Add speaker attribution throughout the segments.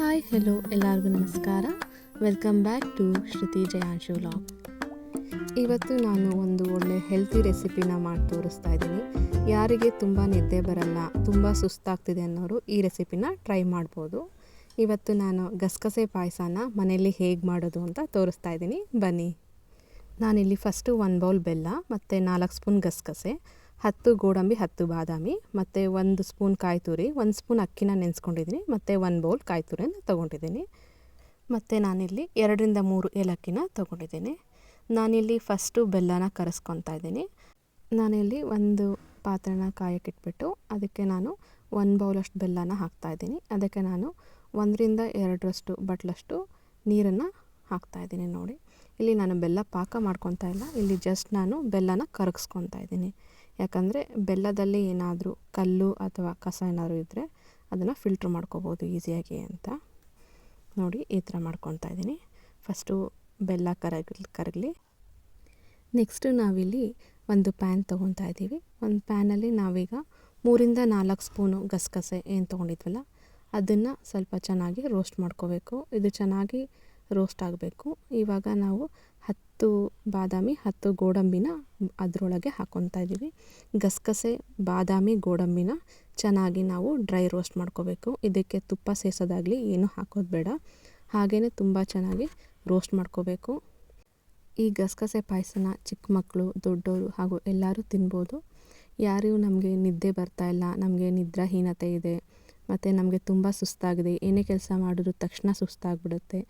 Speaker 1: Hi hello ಎಲ್ಲರಿಗೂ ನಮಸ್ಕಾರ. Welcome back to Shruti Jayanshu log ಇವತ್ತು ನಾನು ಒಂದು ಒಳ್ಳೆ ಹೆಲ್ತಿ ರೆಸಿಪಿನ ಮಾಡಿ ತೋರಿಸ್ತಾ ಇದ್ದೀನಿ. ಯಾರಿಗೆ ತುಂಬ ನಿದ್ದೆ ಬರಲ್ಲ, ತುಂಬ ಸುಸ್ತಾಗ್ತಿದೆ ಅನ್ನೋರು ಈ ರೆಸಿಪಿನ ಟ್ರೈ ಮಾಡ್ಬೋದು. ಇವತ್ತು ನಾನು ಗಸಗಸೆ ಪಾಯಸನ ಮನೆಯಲ್ಲಿ ಹೇಗೆ ಮಾಡೋದು ಅಂತ ತೋರಿಸ್ತಾ ಇದ್ದೀನಿ. ಬನ್ನಿ. ನಾನಿಲ್ಲಿ ಫಸ್ಟು ಒಂದು ಬೌಲ್ ಬೆಲ್ಲ, ಮತ್ತು ನಾಲ್ಕು ಸ್ಪೂನ್ ಗಸಗಸೆ ಹತ್ತು ಗೋಡಂಬಿ, ಹತ್ತು ಬಾದಾಮಿ, ಮತ್ತು ಒಂದು ಸ್ಪೂನ್ ಕಾಯಿ ತುರಿ ಒಂದು ಸ್ಪೂನ್ ಅಕ್ಕಿನ ನೆನೆಸ್ಕೊಂಡಿದ್ದೀನಿ, ಮತ್ತು ಒಂದು ಬೌಲ್ ಕಾಯಿ ತುರಿನ ತೊಗೊಂಡಿದ್ದೀನಿ. ಮತ್ತು ನಾನಿಲ್ಲಿ ಎರಡರಿಂದ ಮೂರು ಏಲಕ್ಕಿನ ತೊಗೊಂಡಿದ್ದೀನಿ. ನಾನಿಲ್ಲಿ ಫಸ್ಟು ಬೆಲ್ಲನ ಕರೆಸ್ಕೊತಾ ಇದ್ದೀನಿ. ನಾನಿಲ್ಲಿ ಒಂದು ಪಾತ್ರೆನ ಕಾಯಕ್ಕಿಟ್ಬಿಟ್ಟು ಅದಕ್ಕೆ ನಾನು ಒಂದು ಬೌಲಷ್ಟು ಬೆಲ್ಲನ ಹಾಕ್ತಾಯಿದ್ದೀನಿ ಅದಕ್ಕೆ ನಾನು ಒಂದರಿಂದ ಎರಡರಷ್ಟು ಬಟ್ಲಷ್ಟು ನೀರನ್ನು ಹಾಕ್ತಾಯಿದ್ದೀನಿ ನೋಡಿ. ಇಲ್ಲಿ ನಾನು ಬೆಲ್ಲ ಪಾಕ ಮಾಡ್ಕೊತಾ ಇಲ್ಲ. ಇಲ್ಲಿ ಜಸ್ಟ್ ನಾನು ಬೆಲ್ಲನ ಕರಗಿಸ್ಕೊತಾ ಇದ್ದೀನಿ. ಯಾಕಂದರೆ ಬೆಲ್ಲದಲ್ಲಿ ಏನಾದರೂ ಕಲ್ಲು ಅಥವಾ ಕಸ ಏನಾದರೂ ಇದ್ದರೆ ಅದನ್ನು ಫಿಲ್ಟ್ರ್ ಮಾಡ್ಕೋಬೋದು ಈಸಿಯಾಗಿ ಅಂತ. ನೋಡಿ ಈ ಥರ ಮಾಡ್ಕೊತಾ ಇದ್ದೀನಿ. ಫಸ್ಟು ಬೆಲ್ಲ ಕರಗಲಿ ಕರಗಲಿ. ನೆಕ್ಸ್ಟು ನಾವಿಲ್ಲಿ ಒಂದು ಪ್ಯಾನ್ ತೊಗೊತಾ ಇದ್ದೀವಿ. ಒಂದು ಪ್ಯಾನಲ್ಲಿ ನಾವೀಗ ಮೂರಿಂದ ನಾಲ್ಕು ಸ್ಪೂನು ಗಸಗಸೆ ಏನು ತೊಗೊಂಡಿದ್ವಲ್ಲ, ಅದನ್ನು ಸ್ವಲ್ಪ ಚೆನ್ನಾಗಿ ರೋಸ್ಟ್ ಮಾಡ್ಕೋಬೇಕು. ಇದು ಚೆನ್ನಾಗಿ ರೋಸ್ಟ್ ಆಗಬೇಕು. ಇವಾಗ ನಾವು ಹತ್ತು ಬಾದಾಮಿ, ಹತ್ತು ಗೋಡಂಬಿನ ಅದರೊಳಗೆ ಹಾಕ್ಕೊತಾ ಇದ್ದೀವಿ. ಗಸಗಸೆ, ಬಾದಾಮಿ, ಗೋಡಂಬಿನ ಚೆನ್ನಾಗಿ ನಾವು ಡ್ರೈ ರೋಸ್ಟ್ ಮಾಡ್ಕೋಬೇಕು. ಇದಕ್ಕೆ ತುಪ್ಪ ಸೇರಿಸೋದಾಗಲಿ ಏನು ಹಾಕೋದು ಬೇಡ. ಹಾಗೇ ತುಂಬ ಚೆನ್ನಾಗಿ ರೋಸ್ಟ್ ಮಾಡ್ಕೋಬೇಕು. ಈ ಗಸಗಸೆ ಪಾಯಸನ ಚಿಕ್ಕ ಮಕ್ಕಳು ದೊಡ್ಡವರು ಹಾಗೂ ಎಲ್ಲರೂ ತಿನ್ಬೋದು. ಯಾರಿಗೂ ನಮಗೆ ನಿದ್ದೆ ಬರ್ತಾ ಇಲ್ಲ, ನಮಗೆ ನಿದ್ರಾಹೀನತೆ ಇದೆ, ಮತ್ತು ನಮಗೆ ತುಂಬ ಸುಸ್ತಾಗಿದೆ, ಏನೇ ಕೆಲಸ ಮಾಡಿದ್ರು ತಕ್ಷಣ ಸುಸ್ತಾಗ್ಬಿಡುತ್ತೆ.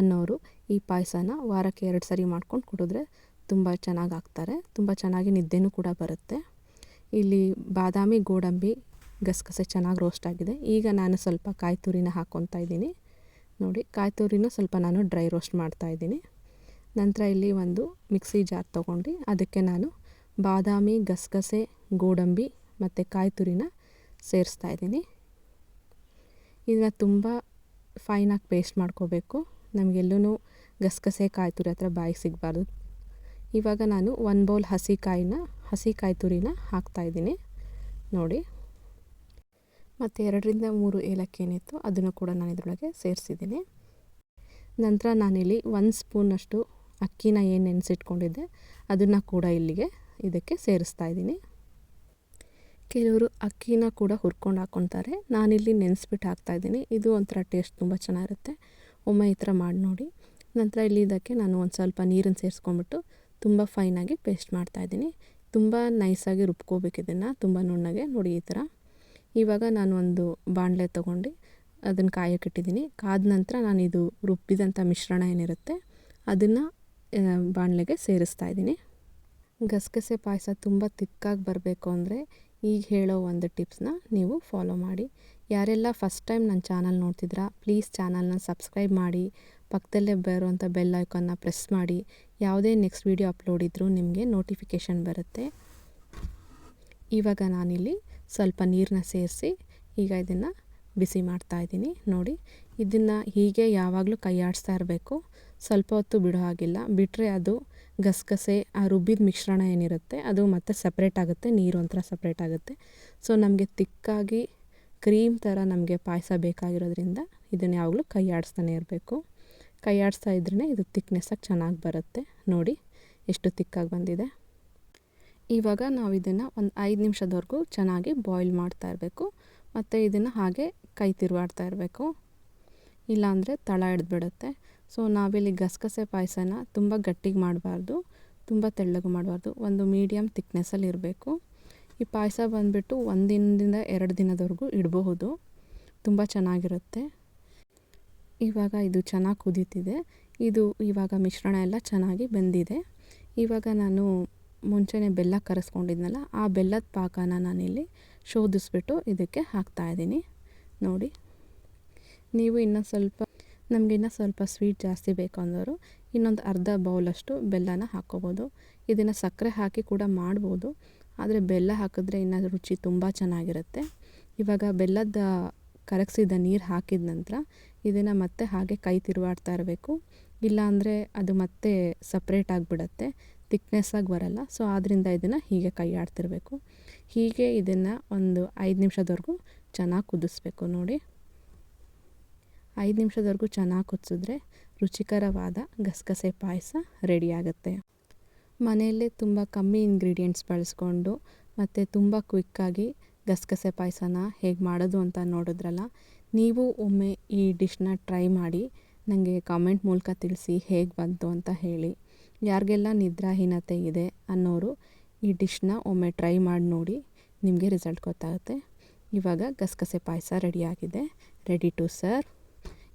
Speaker 1: ಅನ್ನೋರು ಈ ಪಾಯಸನ ವಾರಕ್ಕೆ ಎರಡು ಸರಿ ಮಾಡ್ಕೊಂಡು ಕುಡಿದ್ರೆ ತುಂಬ ಚೆನ್ನಾಗಿ ಆಗ್ತಾರೆ ತುಂಬ ಚೆನ್ನಾಗಿ ನಿದ್ದೆನೂ ಕೂಡ ಬರುತ್ತೆ. ಇಲ್ಲಿ ಬಾದಾಮಿ ಗೋಡಂಬಿ ಗಸಗಸೆ ಚೆನ್ನಾಗಿ ರೋಸ್ಟ್ ಆಗಿದೆ. ಈಗ ನಾನು ಸ್ವಲ್ಪ ಕಾಯಿ ತುರಿನ ಹಾಕ್ಕೊತಾ ಇದ್ದೀನಿ. ನೋಡಿ ಕಾಯಿ ತುರಿನ ಸ್ವಲ್ಪ ನಾನು ಡ್ರೈ ರೋಸ್ಟ್ ಮಾಡ್ತಾ ಇದ್ದೀನಿ. ನಂತರ ಇಲ್ಲಿ ಒಂದು ಮಿಕ್ಸಿ ಜಾರ್ ತೊಗೊಂಡು ಅದಕ್ಕೆ ನಾನು ಬಾದಾಮಿ ಗಸಗಸೆ ಗೋಡಂಬಿ ಮತ್ತು ಕಾಯಿ ತುರಿನ ಸೇರಿಸ್ತಾ ಇದ್ದೀನಿ. ಇದನ್ನ ತುಂಬ ಫೈನಾಗಿ ಪೇಸ್ಟ್ ಮಾಡ್ಕೋಬೇಕು. ನಮಗೆಲ್ಲೂ ಗಸಗಸೆ ಕಾಯಿ ತುರಿ ಹತ್ರ ಬಾಯಿಗೆ ಸಿಗಬಾರ್ದು. ಇವಾಗ ನಾನು ಒಂದು ಬೌಲ್ ಹಸಿ ಕಾಯಿನ ಹಸಿ ಕಾಯಿ ತುರಿನ ಹಾಕ್ತಾಯಿದ್ದೀನಿ ನೋಡಿ. ಮತ್ತು ಎರಡರಿಂದ ಮೂರು ಏಲಕ್ಕಿ ಏನಿತ್ತು ಅದನ್ನು ಕೂಡ ನಾನು ಇದರೊಳಗೆ ಸೇರಿಸಿದ್ದೀನಿ. ನಂತರ ನಾನಿಲ್ಲಿ ಒಂದು ಸ್ಪೂನಷ್ಟು ಅಕ್ಕಿನ ಏನು ನೆನೆಸಿಟ್ಕೊಂಡಿದ್ದೆ, ಅದನ್ನು ಕೂಡ ಇಲ್ಲಿಗೆ ಇದಕ್ಕೆ ಸೇರಿಸ್ತಾ ಇದ್ದೀನಿ. ಕೆಲವರು ಅಕ್ಕಿನ ಕೂಡ ಹುರ್ಕೊಂಡು ಹಾಕ್ಕೊತಾರೆ ನಾನಿಲ್ಲಿ ನೆನೆಸ್ಬಿಟ್ಟು ಹಾಕ್ತಾಯಿದ್ದೀನಿ ಇದು ಒಂಥರ ಟೇಸ್ಟ್ ತುಂಬ ಚೆನ್ನಾಗಿರುತ್ತೆ. ಒಮ್ಮೆ ಈ ಥರ ಮಾಡಿ ನೋಡಿ. ನಂತರ ಇಲ್ಲಿ ಇದಕ್ಕೆ ನಾನು ಒಂದು ಸ್ವಲ್ಪ ನೀರನ್ನು ಸೇರಿಸ್ಕೊಂಬಿಟ್ಟು ತುಂಬ ಫೈನಾಗಿ ಪೇಸ್ಟ್ ಮಾಡ್ತಾಯಿದ್ದೀನಿ ತುಂಬ ನೈಸಾಗಿ ರುಬ್ಕೋಬೇಕು ಇದನ್ನು. ತುಂಬ ನುಣ್ಣಗೆ ನೋಡಿ ಈ ಥರ. ಇವಾಗ ನಾನು ಒಂದು ಬಾಣಲೆ ತೊಗೊಂಡು ಅದನ್ನು ಕಾಯಕ್ಕಿಟ್ಟಿದ್ದೀನಿ ಕಾದ ನಂತರ ನಾನು ಇದು ರುಬ್ಬಿದಂಥ ಮಿಶ್ರಣ ಏನಿರುತ್ತೆ ಅದನ್ನು ಬಾಣಲೆಗೆ ಸೇರಿಸ್ತಾ ಇದ್ದೀನಿ. ಗಸಗಸೆ ಪಾಯಸ ತುಂಬ ತಿಕ್ಕಾಗಿ ಬರಬೇಕು ಅಂದರೆ ಈಗ ಹೇಳೋ ಒಂದು ಟಿಪ್ಸ್ನ ನೀವು ಫಾಲೋ ಮಾಡಿ. ಯಾರೆಲ್ಲ ಫಸ್ಟ್ ಟೈಮ್ ನನ್ನ ಚಾನಲ್ ನೋಡ್ತಿದ್ರ ಪ್ಲೀಸ್ ಚಾನಲ್ನ ಸಬ್ಸ್ಕ್ರೈಬ್ ಮಾಡಿ, ಪಕ್ಕದಲ್ಲೇ ಬರುವಂಥ ಬೆಲ್ ಐಕನ್ನ ಪ್ರೆಸ್ ಮಾಡಿ. ಯಾವುದೇ ನೆಕ್ಸ್ಟ್ ವೀಡಿಯೋ ಅಪ್ಲೋಡ್ ಇದ್ದರೂ ನಿಮಗೆ ನೋಟಿಫಿಕೇಷನ್ ಬರುತ್ತೆ. ಇವಾಗ ನಾನಿಲ್ಲಿ ಸ್ವಲ್ಪ ನೀರನ್ನ ಸೇರಿಸಿ, ಈಗ ಇದನ್ನು ಬಿಸಿ ಮಾಡ್ತಾ ಇದ್ದೀನಿ. ನೋಡಿ, ಇದನ್ನು ಹೀಗೆ ಯಾವಾಗಲೂ ಕೈ ಆಡಿಸ್ತಾ ಇರಬೇಕು. ಸ್ವಲ್ಪ ಹೊತ್ತು ಬಿಡೋ ಹಾಗಿಲ್ಲ. ಬಿಟ್ಟರೆ ಅದು ಗಸಗಸೆ, ಆ ರುಬ್ಬಿದ ಮಿಶ್ರಣ ಏನಿರುತ್ತೆ, ಅದು ಮತ್ತೆ ಸಪ್ರೇಟ್ ಆಗುತ್ತೆ, ನೀರು ಒಂಥರ ಸಪ್ರೇಟ್ ಆಗುತ್ತೆ. ಸೊ ನಮಗೆ ತಿಕ್ಕಾಗಿ ಕ್ರೀಮ್ ಥರ ನಮಗೆ ಪಾಯಸ ಬೇಕಾಗಿರೋದ್ರಿಂದ ಇದನ್ನು ಯಾವಾಗಲೂ ಕೈ ಆಡಿಸ್ತಾನೆ ಇರಬೇಕು. ಕೈ ಆಡಿಸ್ತಾ ಇದ್ರೇ ಇದು ತಿಕ್ನೆಸ್ಸಾಗಿ ಚೆನ್ನಾಗಿ ಬರುತ್ತೆ. ನೋಡಿ, ಎಷ್ಟು ತಿಕ್ಕಾಗಿ ಬಂದಿದೆ. ಇವಾಗ ನಾವು ಇದನ್ನು ಒಂದು ಐದು ನಿಮಿಷದವರೆಗೂ ಚೆನ್ನಾಗಿ ಬಾಯ್ಲ್ ಮಾಡ್ತಾ ಇರಬೇಕು. ಮತ್ತು ಇದನ್ನು ಹಾಗೆ ಕೈ ತಿರುವಾಡ್ತಾ ಇರಬೇಕು. ಇಲ್ಲಾಂದರೆ ತಳ ಹಿಡ್ದುಬಿಡುತ್ತೆ ಸೊ ನಾವಿಲ್ಲಿ ಗಸಗಸೆ ಪಾಯಸನ ತುಂಬ ಗಟ್ಟಿಗೆ ಮಾಡಬಾರ್ದು. ತುಂಬ ತೆಳ್ಳಗೆ ಮಾಡಬಾರ್ದು. ಒಂದು ಮೀಡಿಯಮ್ ತಿಕ್ನೆಸ್ಸಲ್ಲಿ ಇರಬೇಕು ಈ ಪಾಯಸ ಬಂದುಬಿಟ್ಟು ಒಂದು ದಿನದಿಂದ ಎರಡು ದಿನದವರೆಗೂ ಇಡಬಹುದು. ತುಂಬ ಚೆನ್ನಾಗಿರುತ್ತೆ. ಇವಾಗ ಇದು ಚೆನ್ನಾಗಿ ಕುದೀತಿದೆ. ಇದು ಇವಾಗ ಮಿಶ್ರಣ ಎಲ್ಲ ಚೆನ್ನಾಗಿ ಬೆಂದಿದೆ. ಇವಾಗ ನಾನು ಮುಂಚೆನೇ ಬೆಲ್ಲ ಕರೆಸ್ಕೊಂಡಿದ್ನಲ್ಲ, ಆ ಬೆಲ್ಲದ ಪಾಕನ ನಾನಿಲ್ಲಿ ಶೋಧಿಸ್ಬಿಟ್ಟು ಇದಕ್ಕೆ ಹಾಕ್ತಾಯಿದ್ದೀನಿ ನೋಡಿ. ನೀವು ಇನ್ನೂ ಸ್ವಲ್ಪ, ನಮಗೆ ಇನ್ನೂ ಸ್ವಲ್ಪ ಸ್ವೀಟ್ ಜಾಸ್ತಿ ಬೇಕು ಅಂದವರು ಇನ್ನೊಂದು ಅರ್ಧ ಬೌಲಷ್ಟು ಬೆಲ್ಲನ ಹಾಕ್ಕೋಬೋದು. ಇದನ್ನು ಸಕ್ಕರೆ ಹಾಕಿ ಕೂಡ ಮಾಡ್ಬೋದು. ಆದರೆ ಬೆಲ್ಲ ಹಾಕಿದ್ರೆ ಇನ್ನು ರುಚಿ ತುಂಬ ಚೆನ್ನಾಗಿರುತ್ತೆ. ಇವಾಗ ಬೆಲ್ಲದ ಕರಗಿಸಿದ ನೀರು ಹಾಕಿದ ನಂತರ ಇದನ್ನು ಮತ್ತೆ ಹಾಗೆ ಕೈ ತಿರುವಾಡ್ತಾ ಇರಬೇಕು. ಇಲ್ಲಾಂದರೆ ಅದು ಮತ್ತೆ ಸಪ್ರೇಟ್ ಆಗಿಬಿಡತ್ತೆ. ತಿಕ್ನೆಸ್ಸಾಗಿ ಬರಲ್ಲ. ಸೊ ಆದ್ದರಿಂದ ಇದನ್ನು ಹೀಗೆ ಕೈ ಆಡ್ತಿರಬೇಕು ಹೀಗೆ ಇದನ್ನು ಒಂದು ಐದು ನಿಮಿಷದವರೆಗೂ ಚೆನ್ನಾಗಿ ಕುದಿಸ್ಬೇಕು ನೋಡಿ. ಐದು ನಿಮಿಷದವರೆಗೂ ಚೆನ್ನಾಗಿ ಕುದಿಸಿದ್ರೆ ರುಚಿಕರವಾದ ಗಸಗಸೆ ಪಾಯಸ ರೆಡಿಯಾಗುತ್ತೆ ಮನೆಯಲ್ಲೇ ತುಂಬ ಕಮ್ಮಿ ಇಂಗ್ರೀಡಿಯೆಂಟ್ಸ್ ಬಳಸ್ಕೊಂಡು ಮತ್ತು ತುಂಬ ಕ್ವಿಕ್ಕಾಗಿ ಗಸಗಸೆ ಪಾಯಸನ ಹೇಗೆ ಮಾಡೋದು ಅಂತ ನೋಡಿದ್ರಲ್ಲ, ನೀವು ಒಮ್ಮೆ ಈ ಡಿಶ್ನ ಟ್ರೈ ಮಾಡಿ ನನಗೆ ಕಾಮೆಂಟ್ ಮೂಲಕ ತಿಳಿಸಿ ಹೇಗೆ ಬಂತು ಅಂತ ಹೇಳಿ. ಯಾರಿಗೆಲ್ಲ ನಿದ್ರಾಹೀನತೆ ಇದೆ ಅನ್ನೋರು ಈ ಡಿಶ್ನ ಒಮ್ಮೆ ಟ್ರೈ ಮಾಡಿ ನೋಡಿ ನಿಮಗೆ ರಿಸಲ್ಟ್ ಗೊತ್ತಾಗುತ್ತೆ. ಇವಾಗ ಗಸಗಸೆ ಪಾಯಸ ರೆಡಿಯಾಗಿದೆ ರೆಡಿ ಟು ಸರ್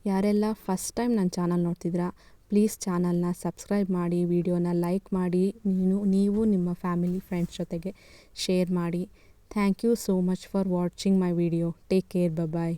Speaker 1: ಯಾರೆಲ್ಲ ಫಸ್ಟ್ ಟೈಮ್ ನನ್ನ ಚಾನಲ್ ನೋಡ್ತಿದ್ರಾ ಪ್ಲೀಸ್ ಚಾನಲ್ನ ಸಬ್ಸ್ಕ್ರೈಬ್ ಮಾಡಿ ವಿಡಿಯೋನ ಲೈಕ್ ಮಾಡಿ, ನೀನು, ನೀವು ನಿಮ್ಮ ಫ್ಯಾಮಿಲಿ ಫ್ರೆಂಡ್ಸ್ ಜೊತೆಗೆ ಶೇರ್ ಮಾಡಿ. Thank you so much for watching my video take care bye